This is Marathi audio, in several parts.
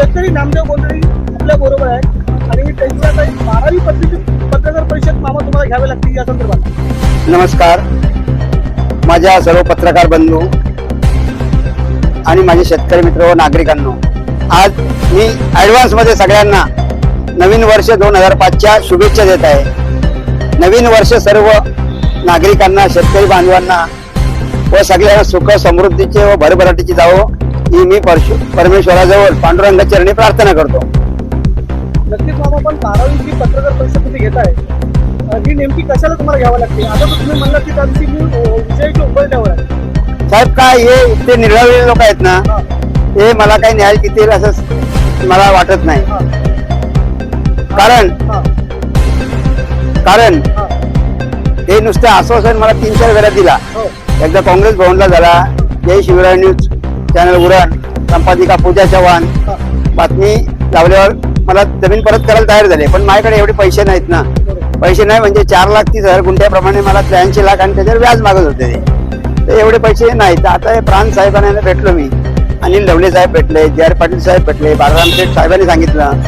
शेतकरी नामदेव गोंधळी आपल्या बरोबर आहेत. आणि त्यांची आता एक बारावी पद्धतीची पत्रकार परिषद मामा तुम्हाला घ्यावी लागतील या संदर्भात. नमस्कार. माझ्या सर्व पत्रकार बंधू आणि माझे शेतकरी मित्र व नागरिकांनो आज मी ॲडव्हान्समध्ये सगळ्यांना नवीन वर्ष दोन हजार पाचच्या शुभेच्छा देत आहे. नवीन वर्ष सर्व नागरिकांना शेतकरी बांधवांना व सगळ्यांना सुख समृद्धीचे व भरभराटीची जावो. ही मी परशु परमेश्वराजवळ पांडुरंगा चरणी प्रार्थना करतो. नक्कीच मामा पण बारावीची पत्रकार परिषद तुम्ही घेत आहे. ही नेमकी कशाला तुम्हाला घ्यावी लागते? आता तुम्ही म्हणलं की त्या दिवशी मी अ, विजयाच्या उंबरठ्यावर आहे. साहेब काय हे इतके निर्णवलेले लोक आहेत ना? हा, मला काही न्याय देतील असं मला वाटत नाही. कारण? कारण? हा. हे नुसतं आश्वासन मला तीन चार वेळा दिला. हो, एकदा काँग्रेस भवनला झाला. जय शिवराय न्यूज. चॅनल उरण संपादिका पूजा चव्हाण. बातमी लावल्यावर मला जमीन परत करायला तयार झाले पण माझ्याकडे एवढे पैसे नाहीत ना. पैसे नाही म्हणजे चार लाख तीस हजार गुंठ्याप्रमाणे मला त्र्याऐंशी लाख आणि त्याच्यावर व्याज मागत होते. ते तर एवढे पैसे नाहीत. आता हे प्राण साहेबांना भेटलो मी. अनिल ढवले साहेब भेटले जे आर पाटील साहेब भेटले बाळाराम शेठ साहेबांनी सांगितलं.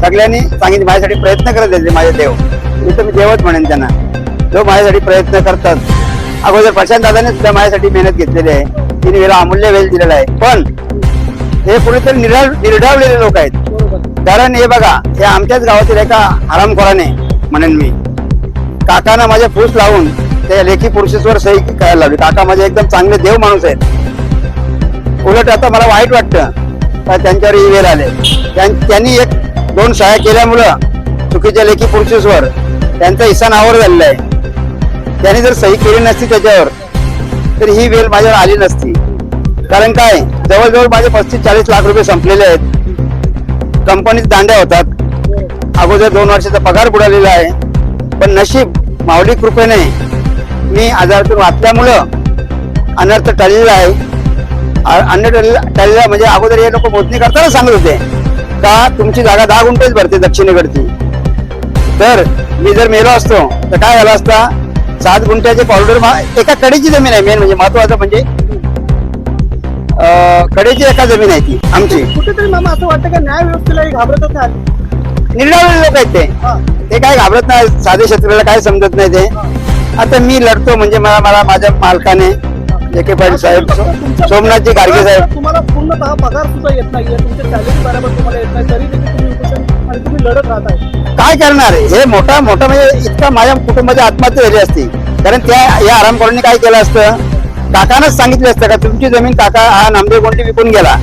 सगळ्यांनी सांगितलं माझ्यासाठी प्रयत्न करत होते माझे देव. मी तर मी देवच म्हणेन त्यांना. जो माझ्यासाठी प्रयत्न करतात. अगोदर प्रशांत दादाने सुद्धा माझ्यासाठी मेहनत घेतलेली आहे. तिने वेळा अमूल्य वेळ दिलेला आहे. पण हे कुणीतरी निर्डाव निर्डावलेले लोक आहेत. कारण हे बघा हे आमच्याच गावातील एका आरामखोराने म्हणेन मी. काकानं माझे फूस लावून त्या लेखी पुरुषेश्वर सही करायला लावली. काका माझे एकदम चांगले देव माणूस आहेत. उलट आता मला वाईट वाटतं. का त्यांच्यावर ही वेळ आले. त्यां- त्यांनी एक दोन शाळा केल्यामुळं चुकीच्या लेखी पुरुषेश्वर त्यांचा हिस्सा नावावर झालेला आहे. त्यांनी जर सही केली नसती त्याच्यावर तर ही वेळ माझ्यावर आली नसती. कारण काय? जवळजवळ माझे पस्तीस चाळीस लाख रुपये संपलेले आहेत. कंपनीत दांड्या होतात. अगोदर दोन वर्षाचा पगार बुडालेला आहे. पण नशीब माऊली कृपेने मी आजारातून वाचल्यामुळं अनर्थ टळलेला आहे. अन्य अन्न टळलेला म्हणजे अगोदर हे लोक मोजणी करताना सांगत होते का तुमची जागा दहा गुंठेच भरते दक्षिणेकडची. तर मी जर मेलो असतो तर काय झालं असता? सात गुंठ्याचे पावडर एका कडेची जमीन आहे मेन म्हणजे महत्वाचं म्हणजे कडेची एका जमीन आहे ती आमची. कुठेतरी मामा असं वाटतं का न्याय व्यवस्थेला घाबरतच नाही निर्णय लोक आहेत ते. हा, ते काय घाबरत नाही साधे शेतकऱ्याला काय समजत नाही ते. आता मी लढतो म्हणजे मला मला माझ्या मालकाने जे के पाटील साहेब सोमनाथजी गाडगे साहेब. तुम्हाला पूर्णतः पगार सुद्धा येत नाहीये तुमच्या सॅलरी बरोबर तुम्हाला येत नाही तरी देखील तुम्ही उपोषण आणि तुम्ही लढत राहताय काय करणार हे मोठा मोठा म्हणजे इतका माझ्या कुटुंबाची आत्महत्या झाली असती. कारण त्या या आरामखोरांनी काय केलं असतं? काकानच सांगितले असतं का तुमची जमीन काका हा नामदेव गोंटी विकून गेला.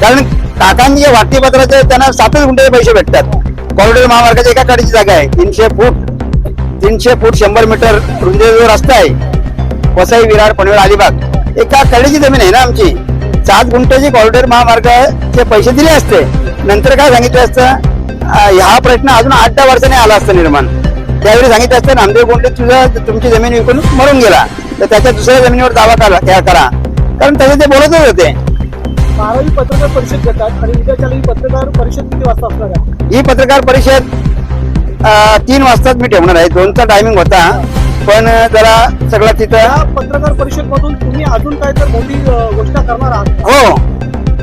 कारण काकांनी जे वाटणीपत्राचे त्यांना सातच गुंठे पैसे भेटतात. कॉरिडॉर महामार्गाच्या एका काडीची जागा आहे. तीनशे फूट तीनशे फूट शंभर मीटर रुंदी जो रस्ता आहे. वसई विरार पनवेल अलिबाग. एका कडेची जमीन आहे ना आमची. सात गुंठ्याची कॉरिडॉर महामार्गाचे पैसे दिले असते. नंतर काय सांगितलं असतं? हा प्रश्न अजून आठ दहा वर्षाने आला असता निर्माण. त्यावेळी सांगितलं असतं नामदेव गोंडे तुझं तुमची जमीन विकून मरून गेला. तर त्याच्या दुसऱ्या जमिनीवर दावा करा करा. कारण त्याचे ते बोलतच होते. बारावी पत्रकार परिषद घेतात आणि उद्याच्याला ही पत्रकार परिषद किती वाजता असणार आहे? ही पत्रकार परिषद तीन वाजताच मी ठेवणार आहे. दोनचा टायमिंग होता पण जरा सगळं तिथं पत्रकार परिषद मधून तुम्ही अजून काय तर मोठी गोष्ट करणार आहात? हो.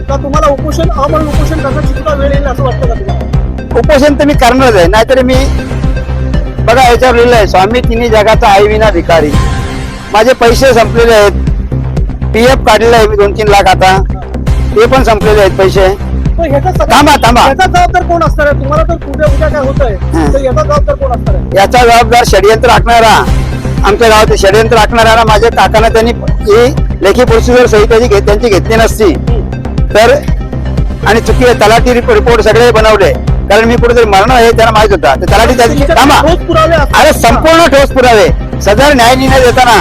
का तुम्हाला उपोषण अमरण उपोषण करण्याची सुद्धा वेळ येईल असं वाटतं का तुम्हाला? उपोषण तर मी करणारच आहे. नाहीतर मी बघा याच्यावर लिहिलं आहे. स्वामी तिन्ही जगाचा आई विना भिकारी. माझे पैसे संपलेले आहेत. पी एफ काढलेलं आहे मी दोन तीन लाख आता. ते पण संपलेले आहेत पैसे. थांबा, थांबा. याचा जबाबदार कोण असणार आहे? तुम्हाला तर उद्या उद्या काय होत आहे. तर याचा जबाबदार कोण असणार आहे? याचा जबाबदार षडयंत्र आखणारा आमच्या गावात षडयंत्र आखणारा माझ्या काकांना त्यांनी ही लेखी प्रोसिजर सही त्याची त्यांची घेतली नसती. तर आणि चुकी तलाठी रिप- रिपोर्ट सगळे बनवले. कारण मी कुठेतरी मरण आहे त्यांना माहीत होता. तर तलाठी थांबा. अरे संपूर्ण ठोस पुरावे. सदर न्याय निर्णय देताना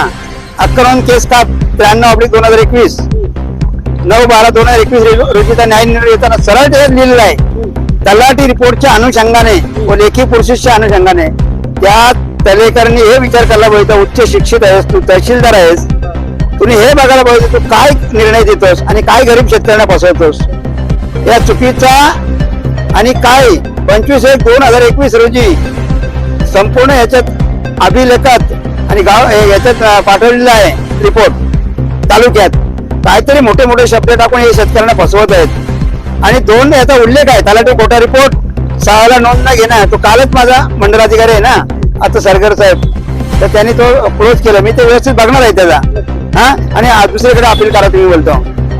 अक्रमण केस का त्र्याण्णव ऑब्लिक दोन हजार एकवीस नऊ बारा दोन हजार एकवीस रोजीचा न्याय निर्णय देताना सरळ त्याच्यात लिहिलेला आहे. तलाठी रिपोर्टच्या अनुषंगाने व लेखी प्रोसेसच्या अनुषंगाने त्या तलेकरनी हे विचार करायला पाहिजे उच्च शिक्षित आहेस तू तहसीलदार आहेस. तुम्ही हे बघायला पाहिजे तू काय निर्णय देतोस आणि काय गरीब शेतकऱ्यांना फसवतोस? या चुकीचा आणि काय पंचवीस एक दोन हजार एकवीस रोजी संपूर्ण याच्यात अभिलेखात आणि गाव याच्यात पाठवलेला आहे रिपोर्ट तालुक्यात. काहीतरी मोठे मोठे शब्द टाकून हे शेतकऱ्यांना फसवत आहेत. आणि दोन याचा उल्लेख आहे. त्याला तो खोटा रिपोर्ट सहाला नोंद न घेणं. तो कालच माझा मंडलाधिकारी आहे ना आता सरगर साहेब. तर त्यांनी तो क्लोज केला. मी ते व्यवस्थित बघणार आहे त्याचा. हा? आणि दुसरीकडे अपील करा तुम्ही बोलतो.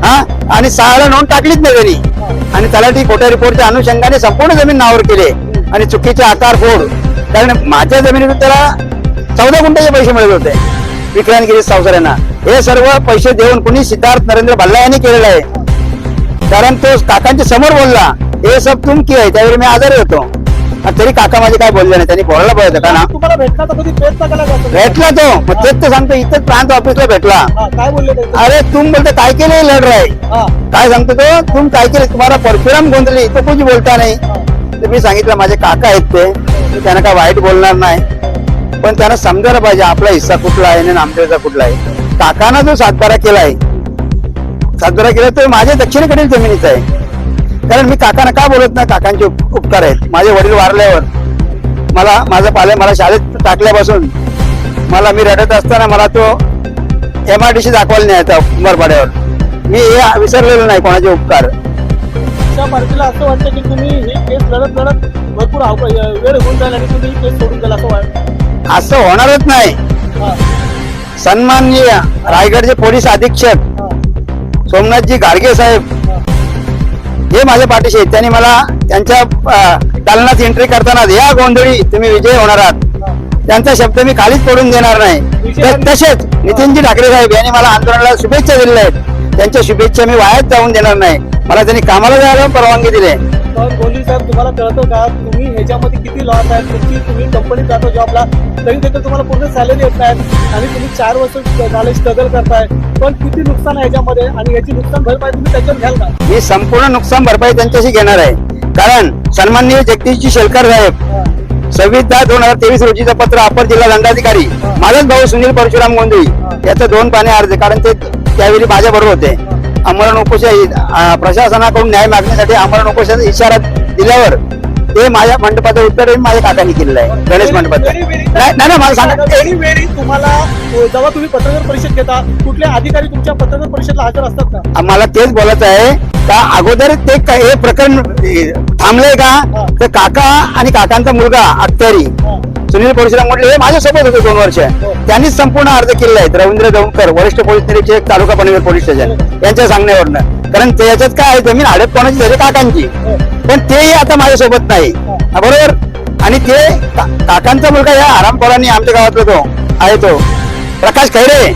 हा? आणि सहाला नोंद टाकलीच नाही त्यांनी. आणि त्याला ती खोट्या रिपोर्टच्या अनुषंगाने संपूर्ण जमीन नावर केली आणि चुकीचे आकार फोड कारण माझ्या जमिनीतून त्याला चौदा गुंठाचे पैसे मिळत होते. विक्रांतगिरी सावसाऱ्यांना. हे सर्व पैसे देऊन कुणी सिद्धार्थ नरेंद्र भल्ला यांनी केलेलं आहे. कारण तो काकांच्या समोर बोलला हे सब तुम की आहे त्यावेळी मी आजारी होतो. तरी काका माझे काय बोलले नाही त्यांनी बोलायला पाहिजे का ना? तुम्हाला भेटला तर कधी प्रयत्न केला का तुम्ही? भेटला तो मग तेच तर सांगतो इथेच प्रांत ऑफिसला भेटला. हा, काय बोलले ते? अरे तुम बोलते काय केले लढ है हा, काय सांगतो तो? तुम काय केले? तुम्हाला परशुराम गोंधली तो कुछ बोलता नाही. तर मी सांगितलं माझे काका आहेत ते मी त्यांना काय वाईट बोलणार नाही. पण त्यांना समजायला पाहिजे आपला हिस्सा कुठला आहे आणि नामदेवचा कुठला आहे. काकानं जो सातबारा केलाय सातबारा केला तो माझ्या दक्षिणेकडील जमिनीचा आहे. कारण मी काकांना का बोलत नाही? काकांचे उप- उपकार आहेत. माझे वडील वारल्यावर मला माझा पाले मला शाळेत टाकल्यापासून मला मी रडत असताना मला तो एम आय डी सी दाखवायला न्यायचा उमरपाड्यावर मी हे विसरलेलो नाही कोणाचे उपकार. त्या पार्टीला असं वाटतं की तुम्ही ही केस लढत लढत भरपूर अव- वेळ होऊन जाईल आणि तुम्ही केस सोडून द्याल असं वाटतं. असं होणारच नाही. सन्माननीय रायगडचे पोलीस अधीक्षक सोमनाथजी गाडगे साहेब हा. माझ्या पाठीशी आहेत त्यांनी मला त्यांच्या दालनात एंट्री करताना या गोंधळी तुम्ही विजय होणार आहात. त्यांचा शब्द मी खालीच पडून देणार नाही तर तसेच नितीनजी ठाकरे साहेब यांनी मला आंदोलनाला शुभेच्छा दिलेल्या आहेत त्यांच्या शुभेच्छा मी वायात जाऊन देणार नाही मला त्यांनी कामाला जायला परवानगी दिली पण गोंधळी साहेब तुम्हाला कळतं का? तुम्ही ह्याच्यामध्ये किती लॉस आहे तुमची तुम्ही कंपनीत जातो जॉबला तरी देखील तुम्हाला पूर्ण सॅलरी येत नाही. आणि तुम्ही चार वर्ष झाले स्ट्रगल करताय. पण किती नुकसान आहे ह्याच्यामध्ये? आणि याची नुकसान भरपाई तुम्ही त्याच्यात घ्याल का? मी संपूर्ण नुकसान भरपाई त्यांच्याशी घेणार आहे. कारण सन्माननीय जगदीशजी शेलकर साहेब सव्वीस दहा दोन हजार तेवीस रोजीचं पत्र अपर जिल्हा दंडाधिकारी. माझाच भाऊ सुनील परशुराम गोंधळी. याचं दोन पाने अर्ज. कारण ते त्यावेळी माझ्या बरोबर होते. आमरण उपोषण प्रशासनाकडून न्याय मागण्यासाठी आमरण उपोषण इशारा दिल्यावर ते माझ्या मंडपाचं उत्तर माझ्या काकांनी केलेलं आहे. गणेश मंडपाचं. नाही नाही मला सांगा. very तुम्हाला अ, जेव्हा तुम्ही पत्रकार परिषद घेता कुठले अधिकारी तुमच्या पत्रकार परिषदला हजर असतात का? मला तेच बोलायचं आहे का अगोदर ते क- हे प्रकरण थांबलंय का. तर काका आणि काकांचा मुलगा अख्तरी हा, सुनील परशुराम म्हटले हे माझ्यासोबत होते दोन वर्ष. हो. त्यांनीच संपूर्ण अर्ज केलेला आहे. रवींद्र दौंडकर वरिष्ठ पोलीस निरीक्षक तालुका पनवेल पोलीस स्टेशन यांच्या सांगण्यावरनं. कारण ते याच्यात काय आहे जमीन हडप कोणाची झाली? काकांची. हो. पण तेही आता माझ्यासोबत नाही. हा, बरोबर? आणि ते काकांचा मुलगा या आरामखोरांनी आमच्या गावातला तो आहे तो. प्रकाश खैरे.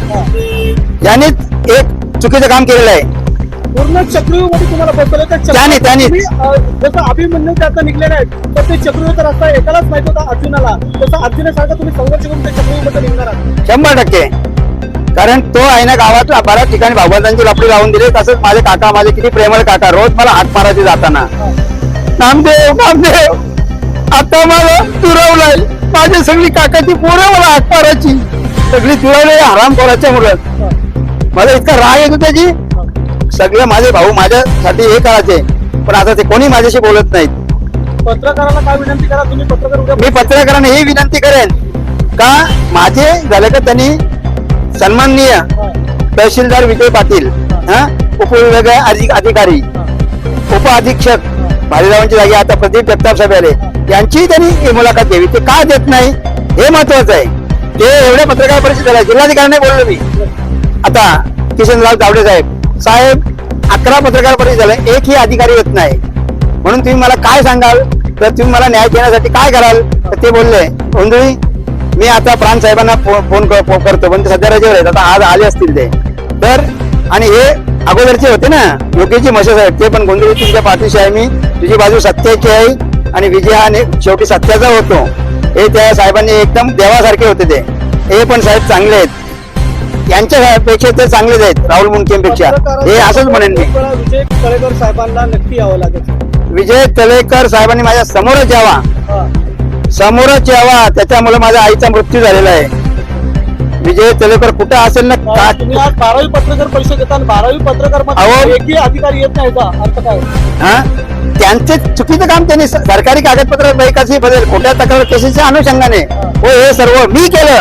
यांनीच एक चुकीचं काम केलेलं आहे. पूर्ण चक्रव्यूहमध्ये तुम्हाला बसवलं त्याने- त्याने. जसं अभिमन्यू त्याचा निघलेला आहे तर ते चक्रव्यूहचा रस्ता एकालाच माहीत होता अर्जुनाला. तसं अर्जुनासारखा तुम्ही संघर्ष करून त्या चक्रव्यूहमध्ये निघणार आहात. शंभर टक्के. कारण तो आहे ना गावात बऱ्याच ठिकाणी भाऊबंधांची लपडी लावून दिली. तसंच माझे काका माझे किती प्रेमळ काका रोज मला हात मारायचे जाताना. नामदेव नामदेव आता मला दुरावलाय माझी सगळी काकाची पोरं मला हात मारायची सगळी दुरावली हराम पोराच्या मुलं. मला इतका राग येतो त्याची. सगळे माझे भाऊ माझ्यासाठी हे करायचे पण आता ते कोणी माझ्याशी बोलत नाहीत पत्रकाराला काय विनंती करा तुम्ही पत्रकार उद्या मी पत्रकारांना ही विनंती करेन का माझे झाले का त्यांनी सन्माननीय हा. तहसीलदार विजय पाटील हा उपविभागीय अधि- अधिकारी हा. उप भालेरावांची जागी आता प्रदीप जगताप साहेब आले. यांचीही त्यांनी मुलाखत द्यावी ते का देत नाही हे महत्वाचं आहे. ते एवढ्या पत्रकार परिषदेला जिल्हाधिकाऱ्यांनी बोललो मी. आता किशनराव जावडे साहेब साहेब अकरा पत्रकार परिषद झाले. एकही अधिकारी येत नाही. म्हणून तुम्ही मला काय सांगाल? तर तुम्ही मला न्याय देण्यासाठी काय कराल? तर ते बोलले गोंधळी मी आता प्राण साहेबांना फोन करतो. पण ते सध्या रजेवर आहेत. आता आज आले असतील ते. तर आणि हे अगोदरचे होते ना. योगीजी मसे साहेब ते पण गोंधळी तुमच्या पाठीशी आहे मी. तुझी बाजू सत्याची आहे आणि विजय हा शेवटी सत्याचा होतो. हे त्या साहेबांनी एकदम देवासारखे होते ते. हे पण साहेब चांगले आहेत. यांच्या पेक्षा ते चांगलेच आहेत राहुल मुंडकेंपेक्षा हे असंच म्हणेन मी. विजय तळेकर साहेबांना नक्की यावं लागेल विजय तलेकर साहेबांनी माझ्या समोरच यावा. समोरच यावा. त्याच्यामुळे माझ्या आईचा मृत्यू झालेला आहे. विजय तलेकर कुठं असेल ना? अ, तुम्ही का आज बारावी पत्रकार परिषद घेता आणि बारावी पत्रकार अहो. मध्ये एकही अधिकारी येत नाही का? अर्थ काय? हा? त्यांचे चुकीचं काम त्यांनी स- सरकारी कागदपत्र बैकाची बदल खोट्या तक्रार केसेसच्या अनुषंगाने. हो हे सर्व मी केलं.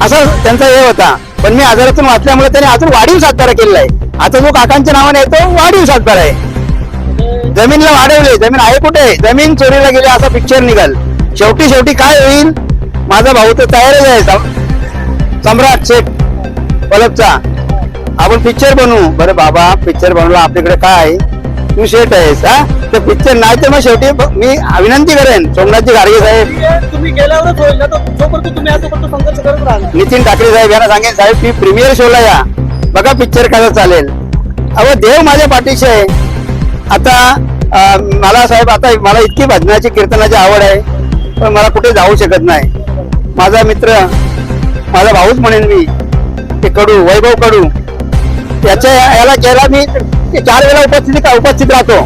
असा त्यांचा हे होता. पण मी आजारातून वाचल्यामुळे त्यांनी अजून वाढीव सातबारा केलेला आहे. आता जो काकांच्या नावाने आहे तो वाढीव सातबारा आहे. म्हणजे जमीनला वाढवले. जमीन आहे कुठे? जमीन चोरीला गेली असा पिक्चर निघाल. शेवटी शेवटी काय होईल? माझा भाऊ तर तयारच आहे. सम्राट शेख पलपचा आपण पिक्चर बनवू. बरं बाबा पिक्चर बनवला. आपल्याकडे काय आहे? तू शेट आहेस हा? तर पिक्चर नाही तर मग शेवटी मी विनंती करेन. सोमनाथजी गाडगे साहेब. तुम्ही गेल्यावरच होईल ना जोपर्यंत तुम्ही संघर्ष करत नितीन ठाकरे साहेब यांना सांगेन साहेब ती प्रीमियर शोला या. बघा पिक्चर कसा चालेल. अहो देव माझ्या पाठीशी आहे. आता मला साहेब आता मला इतकी भजनाची कीर्तनाची आवड आहे पण मला कुठे जाऊ शकत नाही. माझा मित्र माझा भाऊच म्हणेन मी ते कडू वैभव कडू. याच्या याला गेला मी ते चार वेळा उपस्थित उपस्थित राहतो.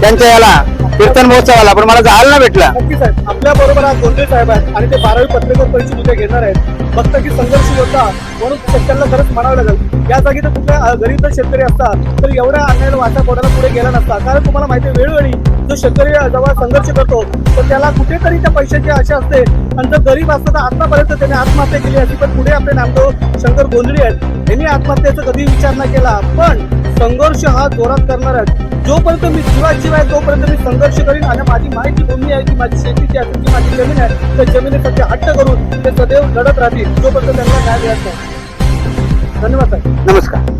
त्यांच्या याला कीर्तन महोत्सवाला पण मला जायला नाही भेटला. आपल्या बरोबर आज गोंधळे साहेब आहेत आणि ते बारावी पत्रकार परिषद उद्या घेणार आहेत. फक्त की संघर्ष होता. म्हणून शेतकऱ्याला खरंच म्हणावं लागेल. या जागी तर कुठल्या गरीब जर शेतकरी असता तर एवढ्या अन्यायाला वाटा कोणाला पुढे गेला नसता. कारण तुम्हाला माहिती आहे वेळोवेळी जो शेतकरी जेव्हा संघर्ष करतो तर त्याला कुठेतरी त्या पैशाची आशा असते. आणि जर गरीब असतं तर आतापर्यंत त्याने आत्महत्या केली असती पण पुढे आपले नामदेव शंकर गोंधळी आहेत. यांनी आत्महत्येचा कधी विचार नाही केला. पण संघर्ष हा जोरात करणार आहे. जोपर्यंत मी जीवात आहे तोपर्यंत मी संघर्ष करीन. आणि माझी माहिती भूमी आहे की माझी शेतीची आहे माझी जमीन आहे. त्या जमिनीसाठी हट्ट करून ते सदैव लढत राहतील जोपर्यंत त्यांना न्याय मिळत नाही. धन्यवाद साहेब नमस्कार.